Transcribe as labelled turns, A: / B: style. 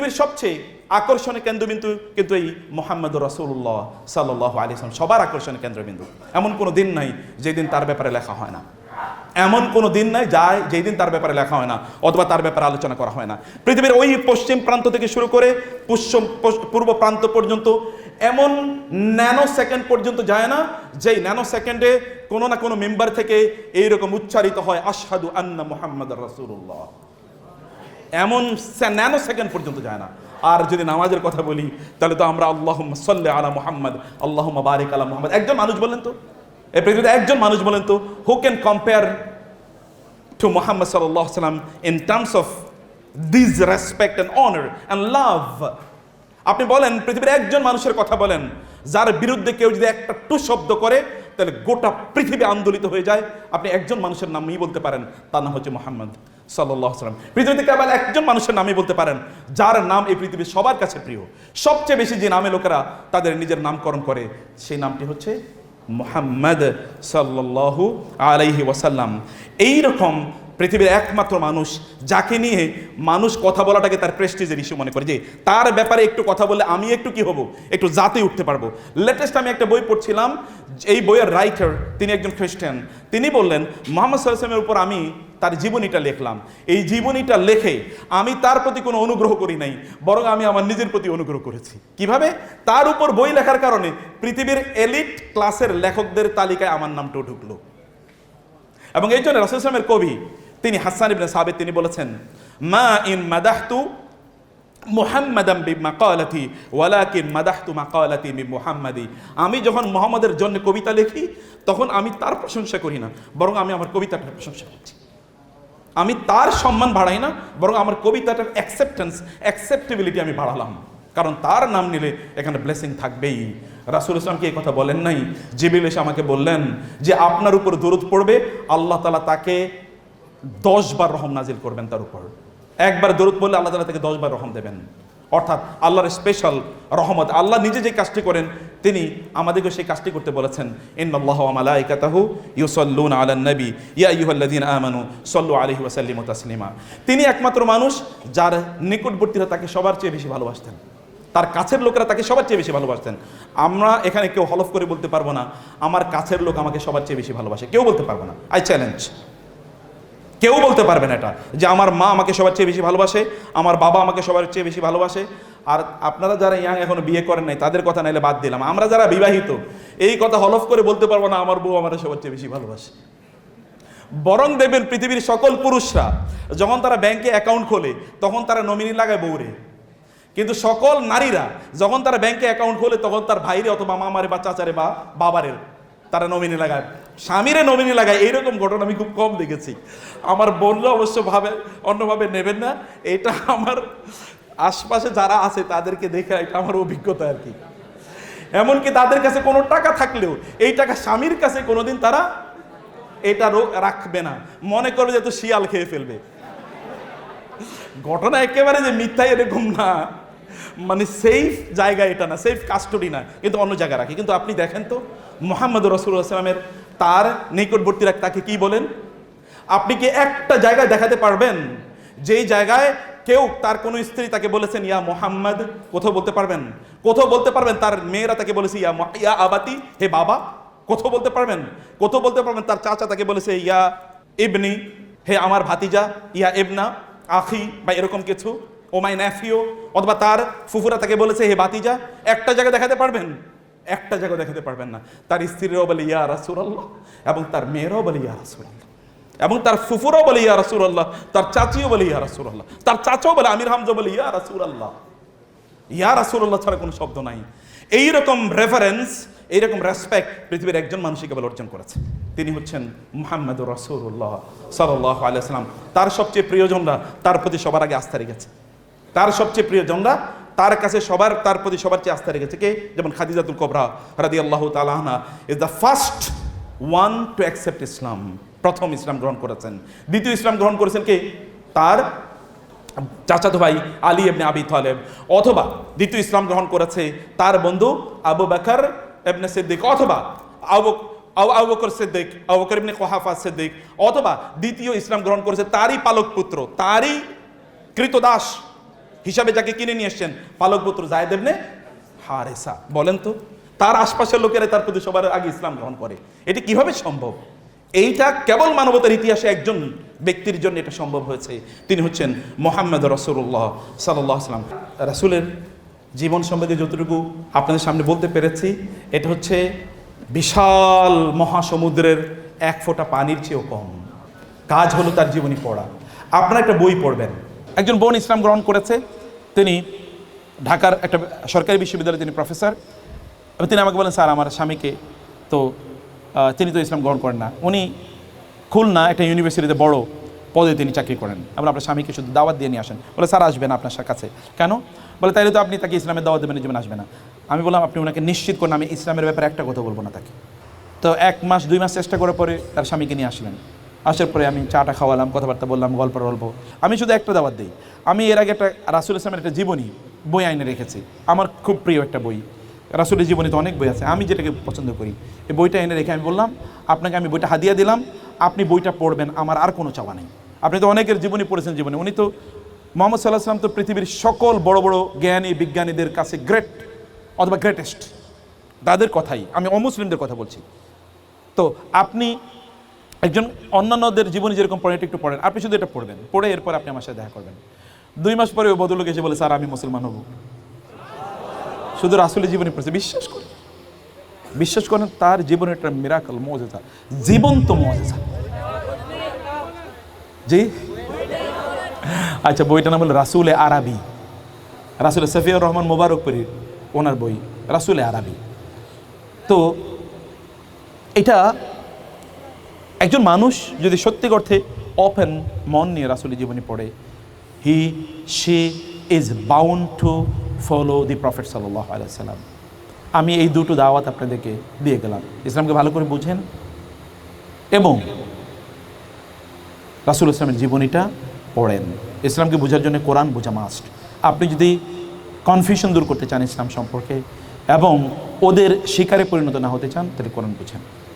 A: পৃথিবীর সবচেয়ে আকর্ষণের কেন্দ্রবিন্দু কিন্তু এই মোহাম্মদ রসুল্লাহ সাল্লাহ আলিয়াম সবার আকর্ষণের কেন্দ্রবিন্দু। এমন কোনো দিন নাই যেদিন তার ব্যাপারে লেখা হয় না। এমন কোনো দিন নাই যায় যেই দিন তার ব্যাপারে লেখা হয় না, অথবা তার ব্যাপারে আলোচনা করা হয় না। পৃথিবীর ওই পশ্চিম প্রান্ত থেকে শুরু করে পশ্চিম পূর্ব প্রান্ত পর্যন্ত এমন ন্যানো সেকেন্ড পর্যন্ত যায় না, যেই ন্যানো সেকেন্ডে কোনো না কোনো মেম্বার থেকে এইরকম উচ্চারিত হয়, আশহাদু আন্না মোহাম্মদ রসুল্লাহ এমন ন্যানো সেকেন্ড পর্যন্ত যায় না। আর যদি নামাজের কথা বলি, তাহলে তো আমরা আল্লাহ সাল্লাহ আলা মোহাম্মদ আল্লাহ বারিক আলা মোহাম্মদ। একজন মানুষ বলেন তো? এই পৃথিবীতে একজন মানুষ বলেন তো? Who can compare to Mohammad সাল্লাহ সাল্লাম in terms of this respect and honour and love আপনি বলেন, পৃথিবীর একজন মানুষের কথা বলেন, যার বিরুদ্ধে কেউ যদি একটা টু শব্দ করে, তাহলে গোটা পৃথিবী আন্দোলিত হয়ে যায়। আপনি একজন মানুষের নামই বলতে পারেন, তার নাম হচ্ছে মোহাম্মদ। সাল্লাহ সাল্লাম পৃথিবীতে কেবল একজন মানুষের নামই বলতে পারেন, যার নাম এই পৃথিবীর সবার কাছে প্রিয়। সবচেয়ে বেশি যে নামে লোকেরা তাদের নিজের নামকরণ করে, সেই নামটি হচ্ছে মোহাম্মদ সাল্লাল্লাহু আলাইহি ওয়াসাল্লাম। এইরকম পৃথিবীর একমাত্র মানুষ, যাকে নিয়ে মানুষ কথা বলাটাকে তার প্রেস্টিজের ইস্যু মনে করে যে, তার ব্যাপারে একটু কথা বলে আমি একটু কি হব? একটু জাতে উঠতে পারব। লেটেস্ট আমি একটা বই পড়ছিলাম, এই বইয়ের রাইটার তিনি একজন খ্রিস্টান। তিনি বললেন, মোহাম্মদ সাল্লামের উপর আমি তার জীবনীটা লিখলাম। এই জীবনীটা লেখে আমি তার প্রতি কোনো অনুগ্রহ করি নাই, বরং আমি আমার নিজের প্রতি অনুগ্রহ করেছি। কীভাবে? তার উপর বই লেখার কারণে পৃথিবীর এলিট ক্লাসের লেখকদের তালিকায় আমার নামটাও ঢুকলো। এবং এই জন্য রাসুল ইসলামের কবি, তিনি হাসান ইবনে সাবিত, তিনি বলেছেন, মা ইন মাদাহতু মুহাম্মাদাম বি মাকালাতি ওয়ালাকিন মাদাহতু মাকালাতি বি মুহাম্মাদি আমি যখন মোহাম্মদের জন্য কবিতা লিখি, তখন আমি তার প্রশংসা করি না, বরং আমি আমার কবিতাটার প্রশংসা করছি। আমি তার সম্মান বাড়াই না, বরং আমার কবিতাটার অ্যাকসেপ্টেন্স অ্যাকসেপ্টেবিলিটি আমি বাড়ালাম। কারণ তার নাম নিলে এখানে ব্লেসিং থাকবেই। রাসুল ইসলামকে এই কথা বলেন নাই? জিবিল এসে আমাকে বললেন যে, আপনার উপর দরুদ পড়বে, আল্লাহ তালা তাকে দশবার রহম নাজিল করবেন তার উপর। একবার দরুদ পড়লে আল্লাহ তালা তাকে দশবার রহম দেবেন। অর্থাৎ আল্লাহর স্পেশাল রহমত, আল্লাহ নিজে যে কাজটি করেন, তিনি আমাদেরকে সেই কাজটি করতে বলেছেন। নবী। ইয়া সাল্লু তিনি একমাত্র মানুষ যার নিকটবর্তীরা তাকে সবার চেয়ে বেশি ভালোবাসতেন। তার কাছের লোকেরা তাকে সবার চেয়ে বেশি ভালোবাসতেন। আমরা এখানে কেউ হলফ করে বলতে পারব না, আমার কাছের লোক আমাকে সবার চেয়ে বেশি ভালোবাসে। কেউ বলতে পারব না। আই চ্যালেঞ্জ কেউ বলতে পারবে না এটা, যে আমার মা আমাকে সবার চেয়ে বেশি ভালোবাসে, আমার বাবা আমাকে সবার চেয়ে বেশি ভালোবাসে। আর আপনারা যারা ইয়াং এখনও বিয়ে করেন নাই, তাদের কথা নাইলে বাদ দিলাম। আমরা যারা বিবাহিত, এই কথা হলফ করে বলতে পারব না, আমার বউ আমার সবার চেয়ে বেশি ভালোবাসে। বরং দেখবেন পৃথিবীর সকল পুরুষরা, যখন তারা ব্যাংকে অ্যাকাউন্ট খোলে, তখন তারা নমিনি লাগায় বউরে। কিন্তু সকল নারীরা, যখন তারা ব্যাংকে অ্যাকাউন্ট খোলে, তখন তার ভাইরে অথবা মামারে বা চাচারে বা বাবারের তারা নমিনি লাগায়। স্বামীরে নমিনি লাগায়, এইরকম ঘটনা আমি খুব কম দেখেছি। আমার বোনরা অবশ্য ভাবে, অন্যভাবে নেবেন না, এটা আমার আশপাশে যারা আছে তাদেরকে দেখে এটা আমার অভিজ্ঞতা আর কি। এমনকি তাদের কাছে কোনো টাকা থাকলেও, এই টাকা স্বামীর কাছে কোনোদিন তারা এটা রাখবে না। মনে করবে যে তো শিয়াল খেয়ে ফেলবে। ঘটনা একেবারে যে মিথ্যা এরকম না। মানে সেফ জায়গা এটা না সেফ কাস্টডি না। কিন্তু অন্য জায়গায় রাখি। কিন্তু আপনি দেখেন তো মোহাম্মদ রসুলামের তার নিকটবর্তীরা তাকে কি বলেন? আপনি কি একটা জায়গায় দেখাতে পারবেন? যেই জায়গায় কেউ তার কোনো স্ত্রী তাকে বলেছেন, ইয়া মোহাম্মদ কোথাও বলতে পারবেন? কোথাও বলতে পারবেন, তার মেয়েরা তাকে বলেছে, ইয়া ইয়া আবাতি হে বাবা কোথাও বলতে পারবেন? কোথাও বলতে পারবেন, তার চাচা তাকে বলেছে, ইয়া ইবনি হে আমার ভাতিজা ইয়া ইবনা আখি বা এরকম কিছু, ও মাই ন্যাফিও অথবা তার ফুফুরা তাকে বলেছে, হে ভাতিজা একটা জায়গায় দেখাতে পারবেন? একটা জায়গা দেখাতে পারবেন না। তার স্ত্রীরাও বলে, ইয়া রাসূলুল্লাহ। এবং তার মেয়েরাও বলে, ইয়া রাসূলুল্লাহ। এবং তার ফুফুরাও বলে, ইয়া রাসূলুল্লাহ। তার চাচিও বলে, ইয়া রাসূলুল্লাহ। তার চাচাও বলে, আমির হামজা বলে, ইয়া রাসূলুল্লাহ। ইয়া রাসূলুল্লাহ ছাড়া কোনো শব্দ নাই। এইরকম রেফারেন্স এইরকম রেসপেক্ট পৃথিবীর একজন মানুষই কেবল অর্জন করেছে। তিনি হচ্ছেন মুহাম্মদ রসুল্লাহ সাল্লাহ আলাইসালাম তার সবচেয়ে প্রিয়জনরা তার প্রতি সবার আগে আস্থা রেখেছে। তার সবচেয়ে প্রিয়জনরা তার কাছে সবার, তার প্রতি সবার চেয়ে আস্থা রেখেছে কে? যেমন খাদিজাতুল কবরা রাদি আল্লাহ তালাহনা is the first one to accept Islam প্রথম ইসলাম গ্রহণ করেছেন। দ্বিতীয় ইসলাম গ্রহণ করেছেন কে? তার চাচাতো ভাই আলী এবনে আবি তালেব। অথবা দ্বিতীয় ইসলাম গ্রহণ করেছে তার বন্ধু আবু বাকর এবনে সিদ্দিক। অথবা আবু আবু আবু সিদ্দিক, আবু বকর ইবনে কোহাফা সিদ্দিক। অথবা দ্বিতীয় ইসলাম গ্রহণ করেছে তারই পালক পুত্র, তারই কৃতদাস। হিসাবে যাকে কিনে নিয়ে এসছেন পালক পুত্র জায়দ ইবনে হারেসা। বলেন তো, তার আশপাশের লোকেরা তার প্রতি সবার আগে ইসলাম গ্রহণ করে। এটি কীভাবে সম্ভব? এইটা কেবল মানবতার ইতিহাসে একজন ব্যক্তির জন্য এটা সম্ভব হয়েছে। তিনি হচ্ছেন মোহাম্মদ রসুল্লাহ সাল্লাহ সাল্লাম। রাসুলের জীবন সম্বন্ধে যতটুকু আপনাদের সামনে বলতে পেরেছি, এটা হচ্ছে বিশাল মহাসমুদ্রের এক ফোঁটা পানির চেয়েও কম। কাজ হলো তার জীবনী পড়া। আপনারা একটা বই পড়বেন। একজন বোন ইসলাম গ্রহণ করেছে, তিনি ঢাকার একটা সরকারি বিশ্ববিদ্যালয়ে তিনি প্রফেসর, এবং তিনি আমাকে বলেন, স্যার, আমার স্বামীকে তো তিনি তো ইসলাম গ্রহণ করেন না। উনি খুলনা একটা ইউনিভার্সিটিতে বড় পদে তিনি চাকরি করেন। আমরা আপনার স্বামীকে শুধু দাওয়াত দিয়ে নিয়ে আসেন। বলে, স্যার আসবেন আপনার কাছে। কেন? বলে, তাইলে তো আপনি তাকে ইসলামের দাওয়াত দেবেন জীবন আসবে না। আমি বললাম, আপনি ওনাকে নিশ্চিত করুন, আমি ইসলামের ব্যাপারে একটা কথা বলব না তাকে। তো এক মাস, দুই মাস চেষ্টা করার পরে তার স্বামীকে নিয়ে আসলেন। আসার পরে আমি চাটা খাওয়ালাম, কথাবার্তা বললাম, গল্প গল্প আমি শুধু একটা দাওয়াত দিই। আমি এর আগে একটা রাসুল ইসলামের একটা জীবনী বই আইনে রেখেছি। আমার খুব প্রিয় একটা বই। রাসুলের জীবনীতে অনেক বই আছে। আমি যেটাকে পছন্দ করি। এই বইটা এনে রেখে আমি বললাম, আপনাকে আমি বইটা হাদিয়া দিলাম। আপনি বইটা পড়বেন। আমার আর কোনো চাওয়া নেই। আপনি তো অনেকের জীবনী পড়েছেন জীবনে। উনি তো মোহাম্মদ সাল্লাহ সাল্লাম তো পৃথিবীর সকল বড় বড় জ্ঞানী, বিজ্ঞানীদের কাছে গ্রেট অথবা গ্রেটেস্ট তাদের কথাই। আমি অমুসলিমদের কথা বলছি। তো আপনি একজন অন্যান্যদের জীবনে যেরকম পড়েন, এটা একটু পড়েন। আপনি শুধু এটা পড়বেন। পড়ে এরপর আপনি আমার সাথে দেখা করবেন। দুই মাস পরে ওই বদলোক এসে বলে, স্যার, আমি মুসলমান হব। শুধু রাসুলের জীবনে পড়েছে। বিশ্বাস করেন। বিশ্বাস করেন, তার জীবনে একটা মিরাকল মজেজা জীবন্ত মজেজা জি? আচ্ছা বইটার নাম হলো রাসুলে আরবি। রাসুল সফিউর রহমান মোবারক মোবারকপুরীর ওনার বই, রাসুলে আরবি। তো, এটা একজন মানুষ যদি সত্যি অর্থে ওপেন মন নিয়ে রাসুলের জীবনী পড়ে he she is bound to follow the prophet সাল্লাহ আলাইসাল্লাম আমি এই দুটো দাওয়াত আপনাদেরকে দিয়ে গেলাম। ইসলামকে ভালো করে বুঝেন। এবং রাসুল ইসলামের জীবনীটা পড়েন। ইসলামকে বোঝার জন্য কোরআন বোঝা মাস্ট আপনি যদি কনফিউশন দূর করতে চান ইসলাম সম্পর্কে এবং ওদের শিকারে পরিণত না হতে চান, তাহলে কোরআন বুঝেন।